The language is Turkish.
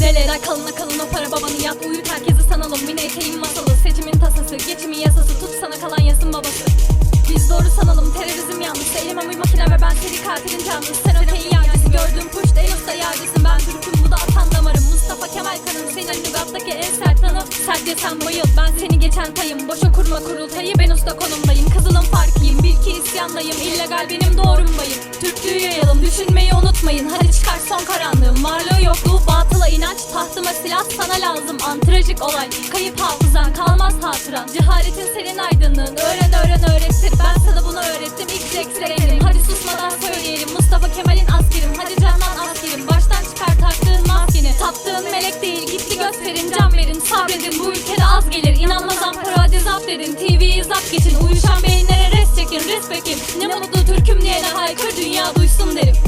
Deleler kalına kalın o para babanı yat Uyut herkesi sanalım. Mini eteğin masalı Seçimin tasası Geçimin yasası Tut sana kalan yasın babası. Biz doğru sanalım terörizm yanlısı. Elim bir makine ve ben seri katilin canlısı. Sen öteyi yardısı gördüğüm puş en usta yardısın Ben Türk'üm bu da atan damarım. Mustafa Kemal kanım senin lügattaki en sert tanım Sertçe sen bayıl ben seni geçen tayım Boşa kurma kurultayı ben usta konumdayım. Kızılın farkıyım bil ki Tahtıma silah sana lazım Antrajik olay. Kayıp hafızan kalmaz hatıran Cehaletin senin aydınlığın. Öğren öğren öğretir. Ben sana bunu öğrettim İlk ekserelim hadi susmadan söyleyelim Mustafa Kemal'in askerim. Hadi canlan askerim Baştan çıkar taktığın maskeni. Taptığın melek değil gitti gösterin can verin Sabredin. Bu ülkede az gelir İnanmaz ampara hadi zapt edin. TV'yi zapt geçin Uyuşan beyinlere res çekin respekin Ne mutlu Türk'üm diyene haykır dünya duysun derim